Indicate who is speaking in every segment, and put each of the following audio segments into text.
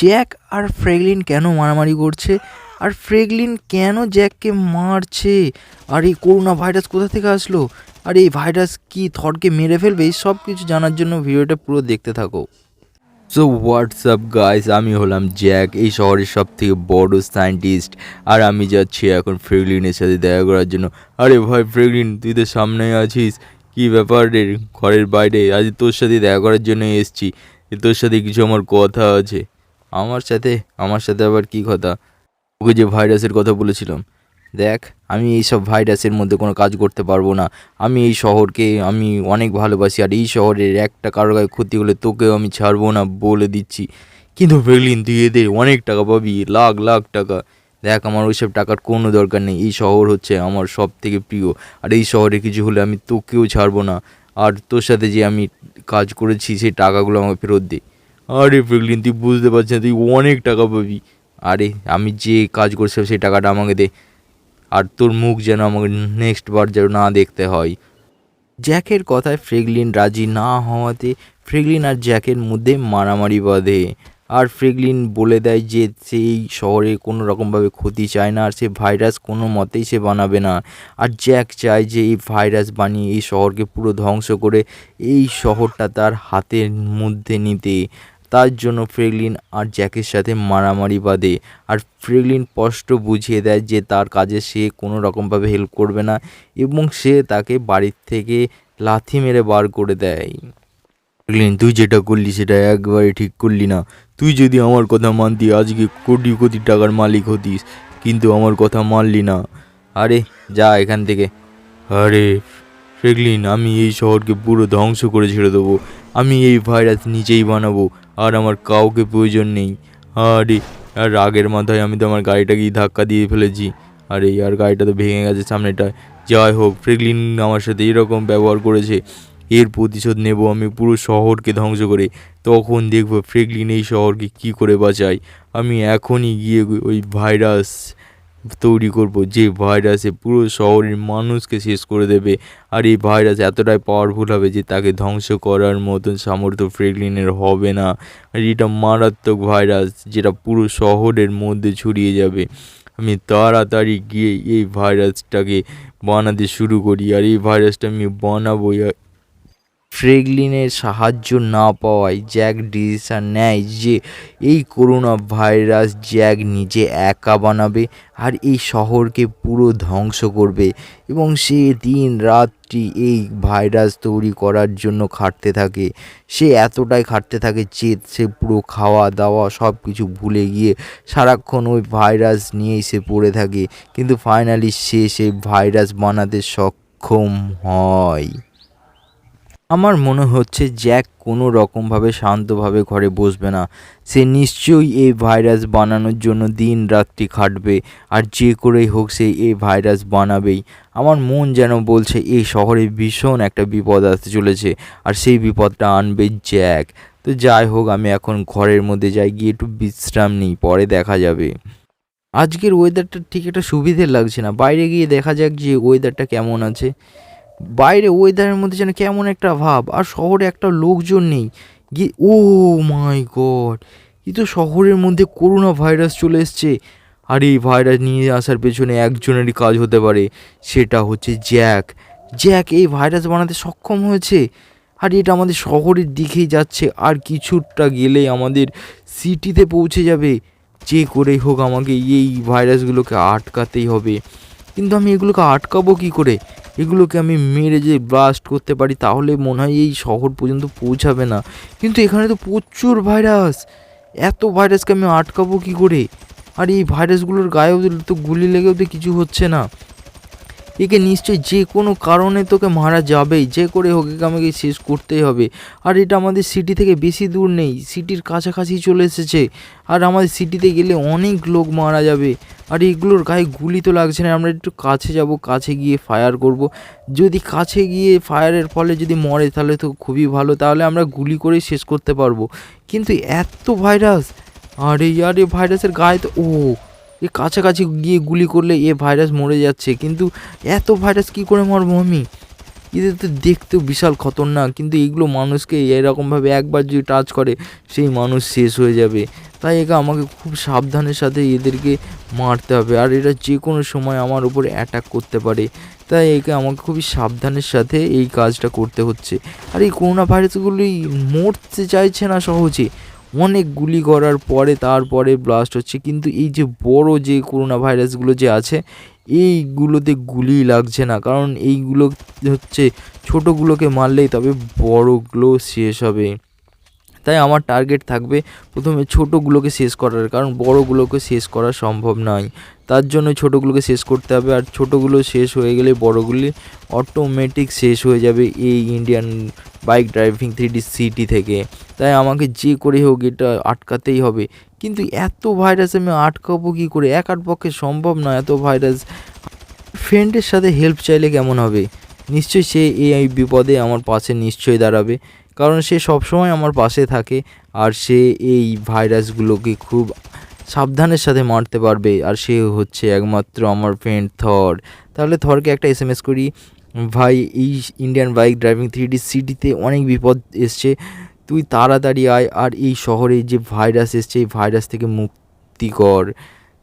Speaker 1: Jack আর ফ্রেগলিন কেন মারামারি করছে? আর ফ্রেগলিন কেন জ্যাককে মারছে? আর এই করোনা ভাইরাস কোথা থেকে আসলো? আর এই ভাইরাস কি থরকে মেরে ফেলবে? এই সব কিছু জানার জন্য ভিডিওটা পুরো দেখতে থাকো। সো হোয়াটসঅ্যাপ গাইস আমি হলাম জ্যাক, এই শহরের সব থেকে বড় সায়েন্টিস্ট আর আমি যাচ্ছি এখন ফ্রেগলিনের সাথে দেখা করার জন্য। আরে ভাই, ফ্রেগলিন, তুই তো সামনে আছিস। কি ব্যাপার রে? ঘরের বাইরে। আজ তোর সাথে দেখা করার জন্য এসেছি। তোর সাথে কিছু আমার কথা আছে। আমার সাথে আমার সাথে আবার কি কথা? ওকে যে ভাইরাসের কথা বলেছিলাম। দেখ, আমি এই সব ভাইরাসের মধ্যে কোনো কাজ করতে পারব না। আমি এই শহরকে, আমি অনেক ভালোবাসি, আর এই শহরের একটা কারও গায়ে ক্ষতি হলে তোকেও আমি ছাড়বো না বলে দিচ্ছি। কিন্তু বেগলিন, তুই এদের অনেক টাকা পাবি, লাখ লাখ টাকা। দেখ, আমার ওইসব টাকার কোনো দরকার নেই। এই শহর হচ্ছে আমার সব থেকে প্রিয়। আর এই শহরে কিছু হলে আমি তোকেও ছাড়বো না। আর তোর সাথে যে আমি কাজ করেছি, সেই টাকাগুলো আমাকে ফেরত দে। আরে ফ্রেগলিন তুই বুঝতে পারছিস না, তুই অনেক টাকা পাবি। আরে, আমি যে কাজ করছিলাম সেই টাকাটা আমাকে দে। আর তোর মুখ যেন আমাকে নেক্সট বার যেন না দেখতে হয়। জ্যাকের কথায় ফ্রেগলিন রাজি না হওয়াতে ফ্রেগলিন আর জ্যাকের মধ্যে মারামারি বাঁধে। আর ফ্রেগলিন বলে দেয় যে সেই শহরে কোনো রকমভাবে ক্ষতি চায় না, আর সে ভাইরাস কোনো মতেই সে বানাবে না। আর জ্যাক চায় যে এই ভাইরাস বানিয়ে এই শহরকে পুরো ধ্বংস করে এই শহরটা তার হাতের মধ্যে নিতে। তার জন্য ফ্রেগলিন আর জ্যাকের সাথে মারামারি বাঁধে। আর ফ্রেগলিন স্পষ্ট বুঝিয়ে দেয় যে তার কাজে সে কোনো রকমভাবে হেল্প করবে না এবং সে তাকে বাড়ির থেকে লাথি মেরে বার করে দেয়। ফ্রেগলিন, তুই যেটা করলি সেটা একবারে ঠিক করলি না। তুই যদি আমার কথা মানতি, আজকে কোটি কোটি টাকার মালিক হতিস, কিন্তু আমার কথা মানলি না। আরে, যা এখান থেকে। আরে, ফ্রেগলিন, আমি এই শহরকে পুরো ধ্বংস করে ছেড়ে দেবো। আমি এই ভাইরাস নিজেই বানাবো। আর আমার কাউকে প্রয়োজন নেই। আরে, আর রাগের মাথায় আমি তো আমার গাড়িটাকেই ধাক্কা দিয়ে ফেলেছি। আর এই আর গাড়িটা তো ভেঙে গেছে সামনেটায়। যাই হোক, ফ্রেগলিন আমার সাথে এরকম ব্যবহার করেছে। এর প্রতিশোধ নেব আমি পুরো শহরকে ধ্বংস করে। তখন দেখব ফ্রেগলিন এই শহরকে কি করে বাঁচায়। আমি এখনই গিয়ে ওই ভাইরাস তৈরি করব, যে ভাইরাসে পুরো শহরের মানুষকে শেষ করে দেবে। আর এই ভাইরাস এতটাই পাওয়ারফুল হবে যে তাকে ধ্বংস করার মতন সামর্থ্য ফ্রেগলিনের হবে না। আর এটা মারাত্মক ভাইরাস যেটা পুরো শহরের মধ্যে ছড়িয়ে যাবে। আমি তাড়াতাড়ি গিয়ে এই ভাইরাসটাকে বানাতে শুরু করি। আর এই ভাইরাসটা আমি বানাবো ফ্রেগলিনের সাহায্য না পাওয়ায় জ্যাক ডিসিশন নেয় যে এই করোনা ভাইরাস জ্যাক নিজে একা বানাবে আর এই শহরকে পুরো ধ্বংস করবে এবং সে দিন রাত্রি এই ভাইরাস তৈরি করার জন্য খাটতে থাকে। সে এতটাই খাটতে থাকে যে সে পুরো খাওয়া দাওয়া সব কিছু ভুলে গিয়ে সারাক্ষণ ওই ভাইরাস নিয়েই সে পড়ে থাকে। কিন্তু ফাইনালি সে সেই ভাইরাস বানাতে সক্ষম হয়। আমার মনে হচ্ছে জ্যাক কোনো রকমভাবে শান্তভাবে ঘরে বসবে না। সে নিশ্চয়ই এই ভাইরাস বানানোর জন্য দিন রাত্রি খাটবে, আর যে করেই হোক সে এই ভাইরাস বানাবেই। আমার মন যেন বলছে, এই শহরে ভীষণ একটা বিপদ আসতে চলেছে, আর সেই বিপদটা আনবে জ্যাক। তো যাই হোক, আমি এখন ঘরের মধ্যে যাই, গিয়ে একটু বিশ্রাম নিই, পরে দেখা যাবে। আজকের ওয়েদারটা ঠিক একটা সুবিধে লাগছে না। বাইরে গিয়ে দেখা যাক যে ওয়েদারটা কেমন আছে। বাইরে ওয়েদারের মধ্যে যেন কেমন একটা ভাব, আর শহরে একটা লোকজন নেই। গিয়ে ও মাই গড এই তো শহরের মধ্যে করোনা ভাইরাস চলে এসছে। আর এই ভাইরাস নিয়ে আসার পেছনে একজনেরই কাজ হতে পারে, সেটা হচ্ছে জ্যাক জ্যাক এই ভাইরাস বানাতে সক্ষম হয়েছে। আর এটা আমাদের শহরের দিকেই যাচ্ছে, আর কিছুটা গেলেই আমাদের সিটিতে পৌঁছে যাবে। যে করেই হোক আমাকে এই ভাইরাসগুলোকে আটকাতেই হবে। কিন্তু আমি এগুলোকে আটকাবো কী করে? এগুলোকে আমি মেরে যে ব্লাস্ট করতে পারি, তাহলে মনে হয় এই শহর পর্যন্ত পৌঁছাবে না। কিন্তু এখানে তো প্রচুর ভাইরাস এত ভাইরাসকে আমি আটকাবো কী করে? আর এই ভাইরাসগুলোর গায়েও তো গুলি লেগেও তো কিছু হচ্ছে না। একে নিশ্চয়ই যে কোনো কারণে তোকে মারা যাবেই, যে করে হোক একে আমাকে শেষ করতেই হবে। আর এটা আমাদের সিটি থেকে বেশি দূর নেই সিটির কাছাকাছি চলে এসেছে। আর আমাদের সিটিতে গেলে অনেক লোক মারা যাবে। আর এগুলোর গায়ে গুলি তো লাগছে না, আমরা একটু কাছে যাব, কাছে গিয়ে ফায়ার করব। যদি কাছে গিয়ে ফায়ারের ফলে যদি মরে, তাহলে তো খুবই ভালো, তাহলে আমরা গুলি করে শেষ করতে পারব। কিন্তু এত ভাইরাস আরে আরে ভাইরাসের গায়ে তো ও এ কাছাকাছি গিয়ে গুলি করলে এ ভাইরাস মরে যাচ্ছে। কিন্তু এত ভাইরাস কি করে মারবো আমি? এদের তো দেখতেও বিশাল খতরনাক, কিন্তু এগুলো মানুষকে এরকমভাবে একবার যদি টাচ করে, সেই মানুষ শেষ হয়ে যাবে। তাই একে আমাকে খুব সাবধানের সাথে এদেরকে মারতে হবে, আর এরা যে কোনো সময় আমার উপরে অ্যাটাক করতে পারে। তাই একে আমাকে খুবই সাবধানের সাথে এই কাজটা করতে হচ্ছে। আর এই করোনা ভাইরাসগুলি মরতে চাইছে না সহজে। অনেক গুলি করার পরে তারপরে ব্লাস্ট হচ্ছে। কিন্তু এই যে বড় যে করোনা ভাইরাসগুলো যে আছে, এইগুলোতে গুলি লাগছে না। কারণ এইগুলো হচ্ছে ছোটোগুলোকে মারলেই তবে বড়গুলো শেষ হবে। তাই আমার টার্গেট থাকবে প্রথমে ছোটোগুলোকে শেষ করার, কারণ বড়গুলোকে শেষ করা সম্ভব নয়। তার জন্য ছোটোগুলোকে শেষ করতে হবে, আর ছোটোগুলো শেষ হয়ে গেলে বড়গুলি অটোমেটিক শেষ হয়ে যাবে এই Indian bike driving three D city থেকে। তাই আমাকে যে করে হোক এটা আটকাতেই হবে। কিন্তু এত ভাইরাস আমি আটকাবো কী করে? একার পক্ষে সম্ভব না এত ভাইরাস ফ্রেন্ডের সাথে হেল্প চাইলে কেমন হবে? নিশ্চয়ই সে এই বিপদে আমার পাশে নিশ্চয়ই দাঁড়াবে। কারণ সে সবসময় আমার পাশে থাকে আর সে এই ভাইরাসগুলোকে খুব সাবধানের সাথে মারতে পারবে আর সে হচ্ছে একমাত্র আমার ফ্রেন্ড থর। তাহলে থরকে একটা এস এম এস করি। ভাই, এই Indian bike driving three D সিটিতে অনেক বিপদ এসছে। তুই তাড়াতাড়ি আয় আর এই শহরে যে ভাইরাস এসছে, এই ভাইরাস থেকে মুক্তি কর।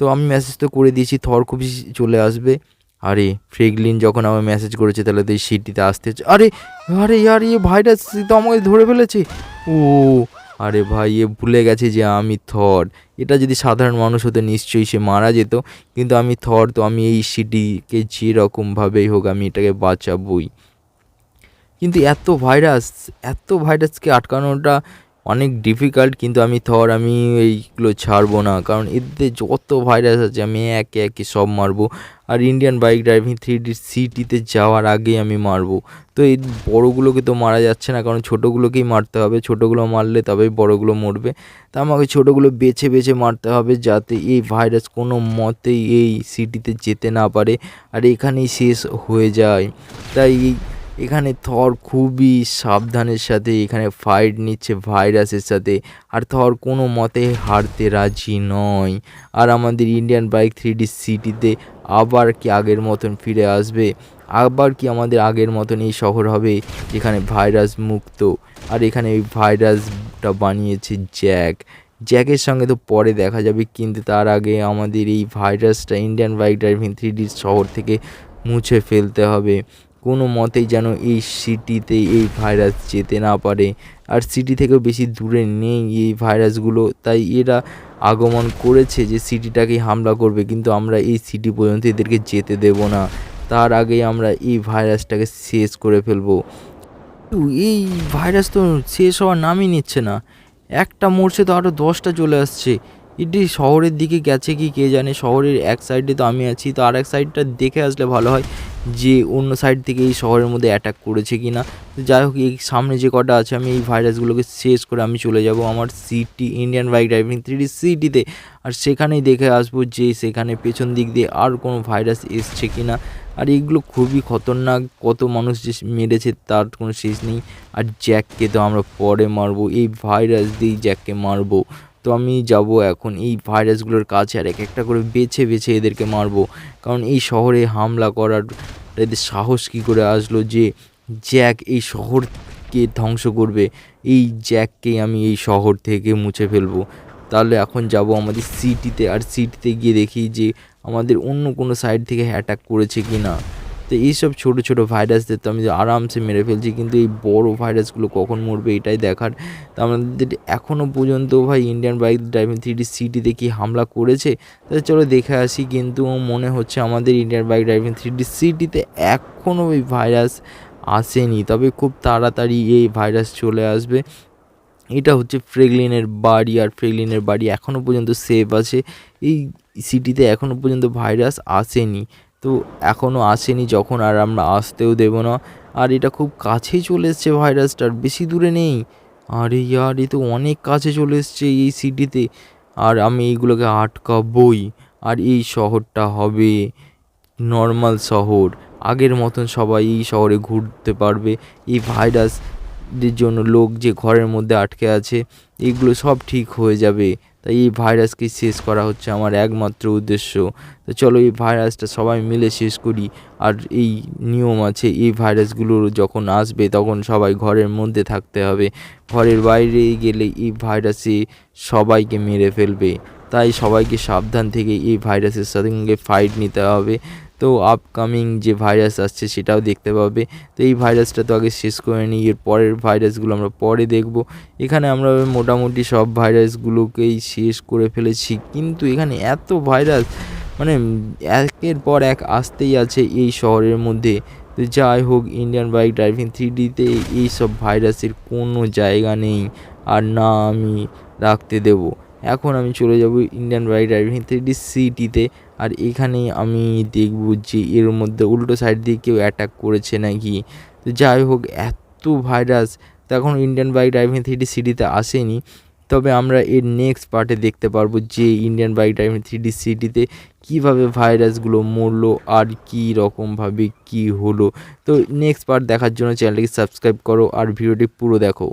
Speaker 1: তো আমি মেসেজ তো করে দিয়েছি, থর খুবই চলে আসবে। আরে, ফ্রেগলিন যখন আমার মেসেজ করেছে, তাহলে তো এই সিটিতে আসতে আরে আরে ইয়ার ইয়ে ভাইরাস তো আমাকে ধরে ফেলেছে। ও, আরে ভাই, এ ভুলে গেছে যে আমি থর। এটা যদি সাধারণ মানুষ হতো নিশ্চয়ই সে মারা যেত, কিন্তু আমি থর, তো আমি এই সিটিকে যেরকমভাবেই হোক আমি এটাকে বাঁচাবই। কিন্তু এত ভাইরাস এত ভাইরাসকে আটকানোটা অনেক ডিফিকাল্ট কিন্তু আমি থর, আমি এইগুলো ছাড়বো না। কারণ এতে যত ভাইরাস আছে, আমি একে একে সব মারবো। আর Indian bike driving three D সিটিতে যাওয়ার আগেই আমি মারবো। তো এই বড়োগুলোকে তো মারা যাচ্ছে না, কারণ ছোটোগুলোকেই মারতে হবে। ছোটোগুলো মারলে তবেই বড়োগুলো মরবে। তা আমাকে ছোটোগুলো বেছে বেছে মারতে হবে যাতে এই ভাইরাস কোনো মতেই এই সিটিতে যেতে না পারে আর এখানেই শেষ হয়ে যায়। তাই এখানে থর খুবই সাবধানের সাথে, এখানে ফাইট নিচ্ছে ভাইরাসের সাথে। আর থর কোনো মতে হারতে রাজি নয়। আর আমাদের ইন্ডিয়ান বাইক থ্রি ডি সিটিতে আবার কি আগের মতন ফিরে আসবে? আবার কি আমাদের আগের মতন এই শহর হবে যেখানে ভাইরাস মুক্ত? আর এখানে ওই ভাইরাসটা বানিয়েছে জ্যাক জ্যাকের সঙ্গে তো পরে দেখা যাবে, কিন্তু তার আগে আমাদের এই ভাইরাসটা ইন্ডিয়ান বাইক ড্রাইভিং থ্রি শহর থেকে মুছে ফেলতে হবে। কোনো মতেই যেন এই সিটিতে এই ভাইরাস যেতে না পারে। আর সিটি থেকেও বেশি দূরে নেই এই ভাইরাসগুলো তাই এরা আগমন করেছে যে সিটিটাকেই হামলা করবে, কিন্তু আমরা এই সিটি পর্যন্ত এদেরকে যেতে দেব না। তার আগেই আমরা এই ভাইরাসটাকে শেষ করে ফেলব। এই ভাইরাস তো শেষ হওয়ার নামই নিচ্ছে না। একটা মরছে তো আরও দশটা চলে আসছে। এটি শহরের দিকে গেছে কি কে জানে, শহরের এক সাইডে তো আমি আছি, তো আর এক সাইডটা দেখে আসলে ভালো হয় যে অন্য সাইড থেকে এই শহরের মধ্যে অ্যাটাক করেছে কি না যাই হোক, এই সামনে যে কটা আছে, আমি এই ভাইরাসগুলোকে শেষ করে আমি চলে যাব আমার city Indian bike driving three সিটিতে আর সেখানেই দেখে আসব যে সেখানে পেছন দিক দিয়ে আর কোনো ভাইরাস এসছে কি না আর এগুলো খুবই খতরনাক, কত মানুষ যে মেরেছে তার কোনো শেষ নেই। আর জ্যাককে তো আমরা পরে মারবো, এই ভাইরাস দিয়েই জ্যাককে মারবো। তো আমি যাব এখন। এই ভাইরাসগুলোর কাছে আর এক একটা করে বেছে বেছে এদেরকে মারবো। কারণ এই শহরে হামলা করার এদের সাহস কী করে আসলো যে জ্যাক এই শহরকে ধ্বংস করবে? এই জ্যাককেই আমি এই শহর থেকে মুছে ফেলব। তাহলে এখন যাব আমাদের সিটিতে আর সিটিতে গিয়ে দেখি যে আমাদের অন্য কোনো সাইড থেকে অ্যাটাক করেছে কি না তো এইসব ছোটো ছোটো ভাইরাসদের তো আমি আরামসে মেরে ফেলছি, কিন্তু এই বড় ভাইরাসগুলো কখন মরবে এটাই দেখার। তা আমাদের এখনও পর্যন্ত ভাই Indian bike driving three D সিটিতে কি হামলা করেছে? তাহলে চলো দেখে আসি, কিন্তু মনে হচ্ছে আমাদের Indian bike driving three D সিটিতে এখনও এই ভাইরাস আসেনি। তবে খুব তাড়াতাড়ি এই ভাইরাস চলে আসবে। এটা হচ্ছে ফ্রেগলিনের বাড়ি, আর ফ্রেগলিনের বাড়ি এখনও পর্যন্ত সেফ আছে। এই সিটিতে এখনও পর্যন্ত ভাইরাস আসেনি। তো এখনও আসেনি যখন আর আমরা আসতেও দেবো না। আর এটা খুব কাছেই চলে এসছে ভাইরাসটার বেশি দূরে নেই। আরে ইয়ার, এ তো অনেক কাছে চলে এসছে এই সিটিতে। আর আমি এইগুলোকে আটকাবই। আর এই শহরটা হবে নর্মাল শহর। আগের মতন সবাই এই শহরে ঘুরতে পারবে। এই ভাইরাসদের জন্য লোক যে ঘরের মধ্যে আটকে আছে এগুলো সব ঠিক হয়ে যাবে। তাই এই ভাইরাসকে শেষ করা হচ্ছে আমার একমাত্র উদ্দেশ্য। তো চলো এই ভাইরাসটা সবাই মিলে শেষ করি। আর এই নিয়ম আছে, এই ভাইরাসগুলো যখন আসবে তখন সবাই ঘরের মধ্যে থাকতে হবে। ঘরের বাইরে গেলে এই ভাইরাসে সবাইকে মেরে ফেলবে। তাই সবাইকে সাবধান থেকে এই ভাইরাসের সঙ্গে ফাইট নিতে হবে। তো আপকামিং যে ভাইরাস আসছে সেটাও দেখতে পাবে। তো এই ভাইরাসটা তো আগে শেষ করে নিই, এর পরের ভাইরাসগুলো আমরা পরে দেখব। এখানে আমরা মোটামুটি সব ভাইরাসগুলোকেই শেষ করে ফেলেছি। কিন্তু এখানে এত ভাইরাস মানে একের পর এক আসতেই আছে এই শহরের মধ্যে। তো যাই হোক ইন্ডিয়ান বাইক ড্রাইভিং থ্রি ডিতে এইসব ভাইরাসের কোনো জায়গা নেই। আর না আমি রাখতে দেবো। এখন আমি চলে যাব Indian bike driving three D সিটিতে আর এখানে আমি দেখব যে এর মধ্যে উল্টো সাইড দিয়ে কেউ অ্যাটাক করেছে নাকি। তো যাই হোক, এত ভাইরাস তো এখন Indian bike driving three D সিটিতে আসেনি। তবে আমরা এর নেক্সট পার্টে দেখতে পারব যে Indian bike driving three D সিটিতে কীভাবে ভাইরাসগুলো মরলো আর কী রকমভাবে কী হলো। তো নেক্সট পার্ট দেখার জন্য চ্যানেলটিকে সাবস্ক্রাইব করো আর ভিডিওটি পুরো দেখো।